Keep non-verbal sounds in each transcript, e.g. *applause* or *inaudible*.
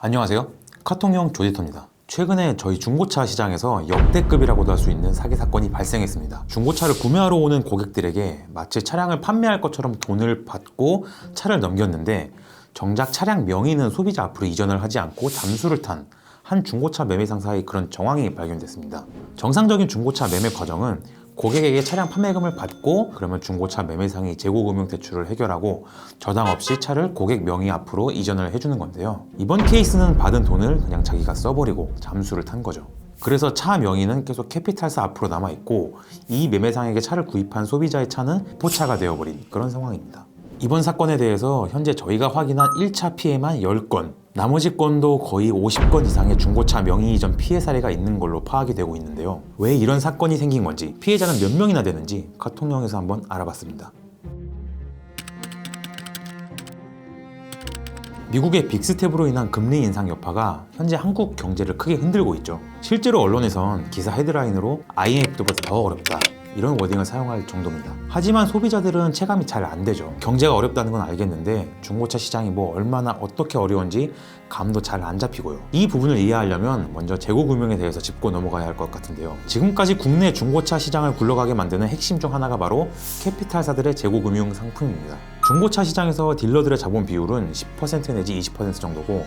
안녕하세요. 카통형 조디터입니다. 최근에 저희 중고차 시장에서 역대급이라고도 할 수 있는 사기 사건이 발생했습니다. 중고차를 구매하러 오는 고객들에게 마치 차량을 판매할 것처럼 돈을 받고 차를 넘겼는데 정작 차량 명의는 소비자 앞으로 이전을 하지 않고 잠수를 탄 한 중고차 매매 상사의 그런 정황이 발견됐습니다. 정상적인 중고차 매매 과정은 고객에게 차량 판매금을 받고 그러면 중고차 매매상이 재고금융 대출을 해결하고 저당 없이 차를 고객 명의 앞으로 이전을 해주는 건데요. 이번 케이스는 받은 돈을 그냥 자기가 써버리고 잠수를 탄 거죠. 그래서 차 명의는 계속 캐피탈사 앞으로 남아 있고 이 매매상에게 차를 구입한 소비자의 차는 포차가 되어버린 그런 상황입니다. 이번 사건에 대해서 현재 저희가 확인한 1차 피해만 10건, 나머지 건도 거의 50건 이상의 중고차 명의 이전 피해 사례가 있는 걸로 파악이 되고 있는데요. 왜 이런 사건이 생긴 건지, 피해자는 몇 명이나 되는지 카통령에서 한번 알아봤습니다. 미국의 빅스텝으로 인한 금리 인상 여파가 현재 한국 경제를 크게 흔들고 있죠. 실제로 언론에선 기사 헤드라인으로 IMF보다 더 어렵다. 이런 워딩을 사용할 정도입니다. 하지만 소비자들은 체감이 잘 안 되죠. 경제가 어렵다는 건 알겠는데 중고차 시장이 뭐 얼마나 어떻게 어려운지 감도 잘 안 잡히고요. 이 부분을 이해하려면 먼저 재고 금융에 대해서 짚고 넘어가야 할 것 같은데요. 지금까지 국내 중고차 시장을 굴러가게 만드는 핵심 중 하나가 바로 캐피탈사들의 재고 금융 상품입니다. 중고차 시장에서 딜러들의 자본 비율은 10% 내지 20% 정도고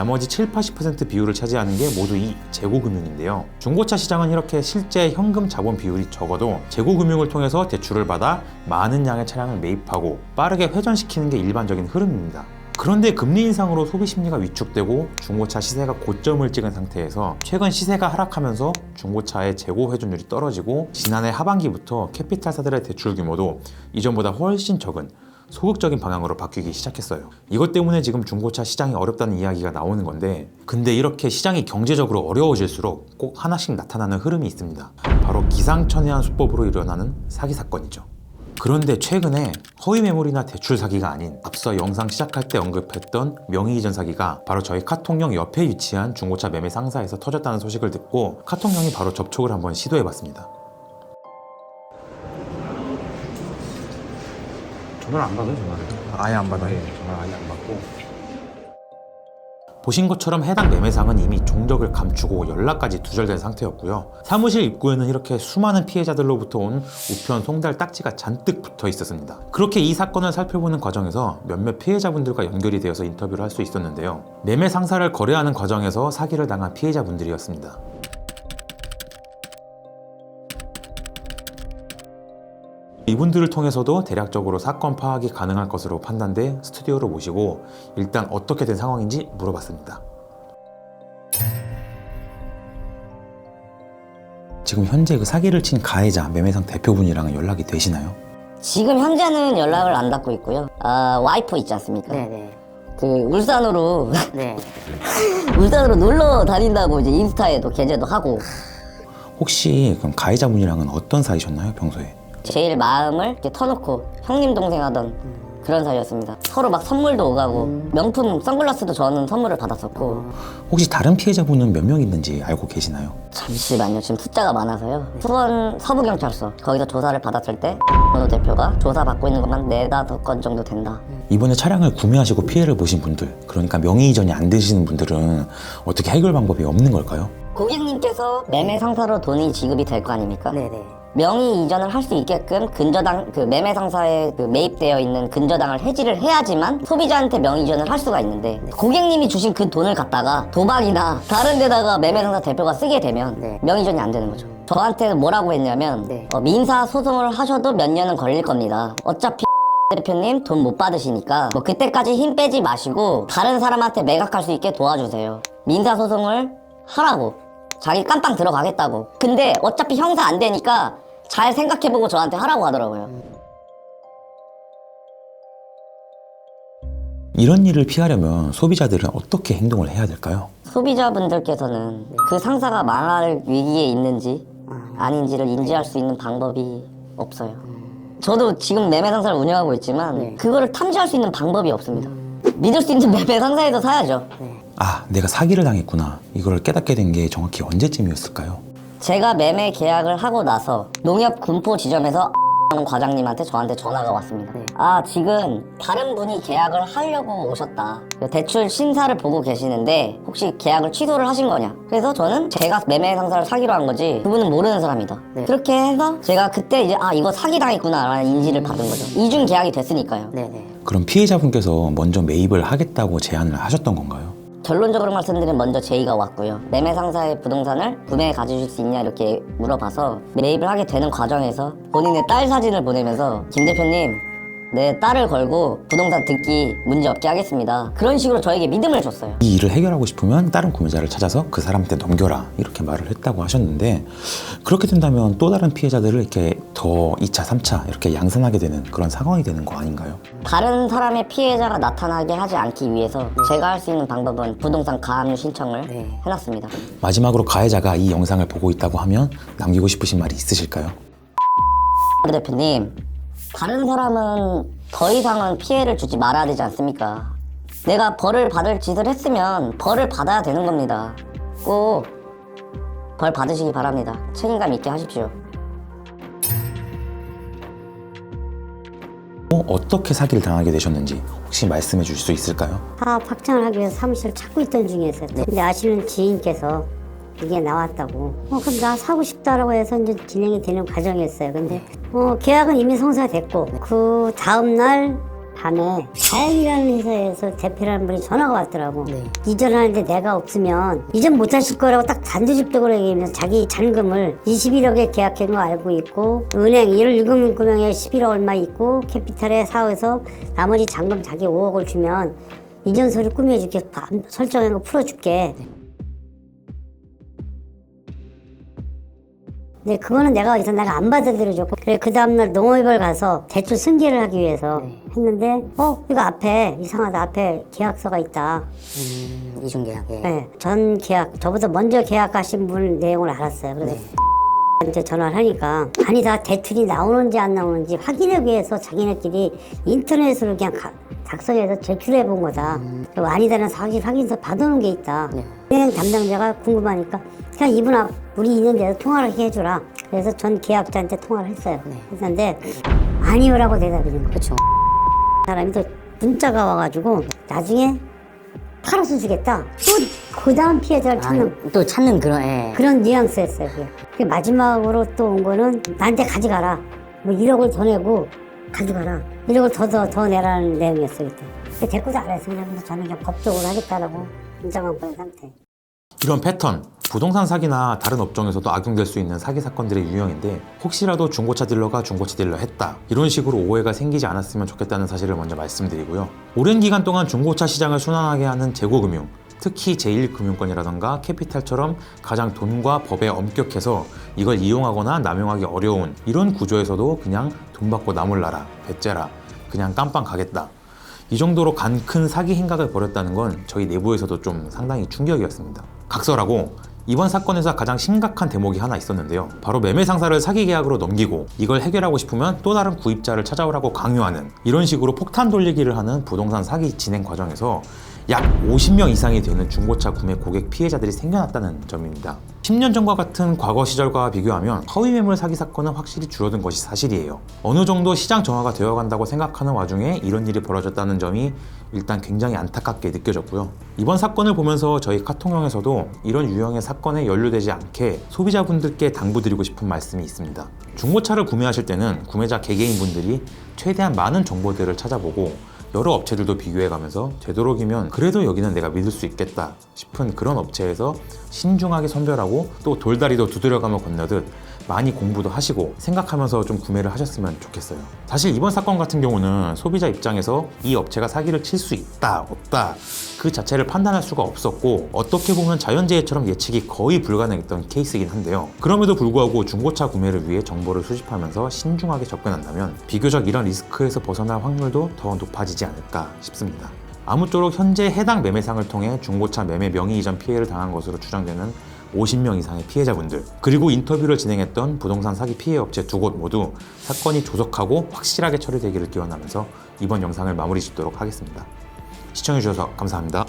나머지 7, 80% 비율을 차지하는 게 모두 이 재고금융인데요. 중고차 시장은 이렇게 실제 현금 자본 비율이 적어도 재고금융을 통해서 대출을 받아 많은 양의 차량을 매입하고 빠르게 회전시키는 게 일반적인 흐름입니다. 그런데 금리 인상으로 소비 심리가 위축되고 중고차 시세가 고점을 찍은 상태에서 최근 시세가 하락하면서 중고차의 재고 회전율이 떨어지고 지난해 하반기부터 캐피탈사들의 대출 규모도 이전보다 훨씬 적은 소극적인 방향으로 바뀌기 시작했어요. 이것 때문에 지금 중고차 시장이 어렵다는 이야기가 나오는 건데, 근데 이렇게 시장이 경제적으로 어려워질수록 꼭 하나씩 나타나는 흐름이 있습니다. 바로 기상천외한 수법으로 일어나는 사기 사건이죠. 그런데 최근에 허위 매물이나 대출 사기가 아닌 앞서 영상 시작할 때 언급했던 명의 이전 사기가 바로 저희 카통령 옆에 위치한 중고차 매매 상사에서 터졌다는 소식을 듣고 카통령이 바로 접촉을 한번 시도해 봤습니다. 전화를 안 받아요, 전화를. 아예 안 받아요. 네, 전화를 아예 안 받고. 보신 것처럼 해당 매매상은 이미 종적을 감추고 연락까지 두절된 상태였고요. 사무실 입구에는 이렇게 수많은 피해자들로부터 온 우편 송달 딱지가 잔뜩 붙어 있었습니다. 그렇게 이 사건을 살펴보는 과정에서 몇몇 피해자분들과 연결이 되어서 인터뷰를 할 수 있었는데요. 매매 상사를 거래하는 과정에서 사기를 당한 피해자분들이었습니다. 이분들을 통해서도 대략적으로 사건 파악이 가능할 것으로 판단돼 스튜디오로 모시고 일단 어떻게 된 상황인지 물어봤습니다. 지금 현재 그 사기를 친 가해자 매매상 대표분이랑은 연락이 되시나요? 지금 현재는 연락을 안 받고 있고요. 아, 와이프 있지 않습니까? 네네. 그 울산으로 *laughs* 네. *laughs* 울산으로 놀러 다닌다고 이제 인스타에도 게재도 하고 혹시 그럼 가해자분이랑은 어떤 사이셨나요 평소에? 제일 마음을 이렇게 터놓고 형님 동생 하던 그런 사이였습니다. 서로 막 선물도 오가고 명품 선글라스도 저는 선물을 받았었고 혹시 다른 피해자분은 몇 명 있는지 알고 계시나요? 잠시만요. 지금 숫자가 많아서요. 수원 서부경찰서 거기서 조사를 받았을 때 원호 대표가 조사 받고 있는 것만 네다섯 건 정도 된다. 이번에 차량을 구매하시고 피해를 보신 분들 그러니까 명의 이전이 안 되시는 분들은 어떻게 해결 방법이 없는 걸까요? 고객님께서 매매 상사로 돈이 지급이 될 거 아닙니까? 네네. 명의 이전을 할 수 있게끔 근저당 그 매매 상사에 그 매입되어 있는 근저당을 해지를 해야지만 소비자한테 명의 이전을 할 수가 있는데 고객님이 주신 그 돈을 갖다가 도박이나 *laughs* 다른 데다가 매매 상사 대표가 쓰게 되면 네. 명의 이전이 안 되는 거죠. 저한테 뭐라고 했냐면 네. 어, 민사 소송을 하셔도 몇 년은 걸릴 겁니다. 어차피 *laughs* 대표님 돈 못 받으시니까 뭐 그때까지 힘 빼지 마시고 다른 사람한테 매각할 수 있게 도와주세요. 민사 소송을 하라고. 자기 깜빵 들어가겠다고. 근데 어차피 형사 안 되니까 잘 생각해보고 저한테 하라고 하더라고요. 이런 일을 피하려면 소비자들은 어떻게 행동을 해야 될까요? 소비자분들께서는 그 상사가 망할 위기에 있는지 아닌지를 인지할 수 있는 방법이 없어요. 저도 지금 매매 상사를 운영하고 있지만 그거를 탐지할 수 있는 방법이 없습니다. 믿을 수 있는 *laughs* 매매 상사에서 사야죠. 아 내가 사기를 당했구나 이걸 깨닫게 된 게 정확히 언제쯤이었을까요? 제가 매매 계약을 하고 나서 농협 군포 지점에서 *laughs* 과장님한테 저한테 전화가 왔습니다. 아 지금 다른 분이 계약을 하려고 오셨다. 대출 심사를 보고 계시는데 혹시 계약을 취소를 하신 거냐? 그래서 저는 제가 매매 상사를 사기로 한 거지 그분은 모르는 사람이다. 그렇게 해서 제가 그때 이제 아 이거 사기 당했구나라는 인지를 받은 거죠. 이중 계약이 됐으니까요. 그럼 피해자분께서 먼저 매입을 하겠다고 제안을 하셨던 건가요? 결론적으로 말씀드리면 먼저 제의가 왔고요. 매매 상사의 부동산을 구매해 가주실 수 있냐 이렇게 물어봐서 매입을 하게 되는 과정에서 본인의 딸 사진을 보내면서 김 대표님 내 딸을 걸고 부동산 등기 문제 없게 하겠습니다. 그런 식으로 저에게 믿음을 줬어요. 이 일을 해결하고 싶으면 다른 구매자를 찾아서 그 사람한테 넘겨라 이렇게 말을 했다고 하셨는데 그렇게 된다면 또 다른 피해자들을 이렇게 더 2차, 3차 이렇게 양산하게 되는 그런 상황이 되는 거 아닌가요? 다른 사람의 피해자가 나타나게 하지 않기 위해서 제가 할 수 있는 방법은 부동산 가압류 신청을 해놨습니다. 마지막으로 가해자가 이 영상을 보고 있다고 하면 남기고 싶으신 말이 있으실까요? 그 대표님, 다른 사람은 더 이상은 피해를 주지 말아야 되지 않습니까? 내가 벌을 받을 짓을 했으면 벌을 받아야 되는 겁니다. 꼭 벌 받으시기 바랍니다. 책임감 있게 하십시오. 어, 어떻게 사기를 당하게 되셨는지 혹시 말씀해 주실 수 있을까요? 사업 확장을 하기 위해서 사무실을 찾고 있던 중이었어요. 근데 아시는 지인께서 이게 나왔다고. 어, 그럼 나 사고 싶다라고 해서 이제 진행이 되는 과정이었어요. 근데 어, 계약은 이미 성사가 됐고 그 다음 날 밤에 다행이라는 회사에서 대표라는 분이 전화가 왔더라고. 이전하는데 내가 없으면 이전 못 하실 거라고 딱 단도직입적으로 얘기하면서 자기 잔금을 21억에 계약한 거 알고 있고 은행 1월 6금융에 11억 얼마 있고 캐피탈에 4억에서 나머지 잔금 자기 5억을 주면 이전 서류 꾸며줄게 반- 설정한 거 풀어줄게. 근데 그거는 내가 어디서 내가 안 받아들여줬고 그래 그 다음날 농업을 가서 대출 승계를 하기 위해서 했는데 어 이거 앞에 이상하다 앞에 계약서가 있다. 이중 계약. 네, 전 계약 저보다 먼저 계약하신 분 내용을 알았어요. 그래서 *laughs* 이제 전화를 하니까 아니 다 대출이 나오는지 안 나오는지 확인하기 위해서 자기네끼리 인터넷으로 그냥 가- 작성해서 제출해 본 거다 그리고 아니다는 사실 확인서 받아놓은 게 있다 은행 담당자가 궁금하니까 그냥 이분 앞 우리 있는 데서 통화를 해주라 그래서 전 계약자한테 통화를 했어요 했는데 아니오라고 대답이 된 그렇죠. 사람이 또 문자가 와가지고 나중에 팔아서 주겠다. 또 그 다음 피해자를 찾는 또 찾는 그런 애. 그런 뉘앙스였어요. 그게. 그게 마지막으로 또 온 거는 나한테 가져가라. 뭐 1억을 더 내고 가져가라. 1억을 더더 더 내라는 내용이었어요 그때. 근데 대꾸도 안 했어요. 그래서 저는 그냥 법적으로 하겠다라고 문자만 보낸 상태. 이런 패턴, 부동산 사기나 다른 업종에서도 악용될 수 있는 사기 사건들의 유형인데 혹시라도 중고차 딜러가 중고차 딜러 했다 이런 식으로 오해가 생기지 않았으면 좋겠다는 사실을 먼저 말씀드리고요. 오랜 기간 동안 중고차 시장을 순환하게 하는 재고금융, 특히 제1금융권이라던가 캐피탈처럼 가장 돈과 법에 엄격해서 이걸 이용하거나 남용하기 어려운 이런 구조에서도 그냥 돈 받고 나몰라라, 배째라, 그냥 깜빵 가겠다 이 정도로 간 큰 사기 행각을 벌였다는 건 저희 내부에서도 좀 상당히 충격이었습니다. 각설하고 이번 사건에서 가장 심각한 대목이 하나 있었는데요. 바로 매매 상사를 사기 계약으로 넘기고 이걸 해결하고 싶으면 또 다른 구입자를 찾아오라고 강요하는 이런 식으로 폭탄 돌리기를 하는 부동산 사기 진행 과정에서 약 50명 이상이 되는 중고차 구매 고객 피해자들이 생겨났다는 점입니다. 10년 전과 같은 과거 시절과 비교하면 허위 매물 사기 사건은 확실히 줄어든 것이 사실이에요. 어느 정도 시장 정화가 되어 간다고 생각하는 와중에 이런 일이 벌어졌다는 점이 일단 굉장히 안타깝게 느껴졌고요. 이번 사건을 보면서 저희 카통형에서도 이런 유형의 사건에 연루되지 않게 소비자분들께 당부드리고 싶은 말씀이 있습니다. 중고차를 구매하실 때는 구매자 개개인분들이 최대한 많은 정보들을 찾아보고 여러 업체들도 비교해가면서 되도록이면 그래도 여기는 내가 믿을 수 있겠다 싶은 그런 업체에서 신중하게 선별하고 또 돌다리도 두드려가며 건너듯 많이 공부도 하시고 생각하면서 좀 구매를 하셨으면 좋겠어요. 사실 이번 사건 같은 경우는 소비자 입장에서 이 업체가 사기를 칠 수 있다, 없다 그 자체를 판단할 수가 없었고 어떻게 보면 자연재해처럼 예측이 거의 불가능했던 케이스이긴 한데요. 그럼에도 불구하고 중고차 구매를 위해 정보를 수집하면서 신중하게 접근한다면 비교적 이런 리스크에서 벗어날 확률도 더 높아지지 않을까 싶습니다. 아무쪼록 현재 해당 매매상을 통해 중고차 매매 명의 이전 피해를 당한 것으로 추정되는 50명 이상의 피해자분들 그리고 인터뷰를 진행했던 부동산 사기 피해 업체 두 곳 모두 사건이 조속하고 확실하게 처리되기를 기원하면서 이번 영상을 마무리 짓도록 하겠습니다. 시청해주셔서 감사합니다.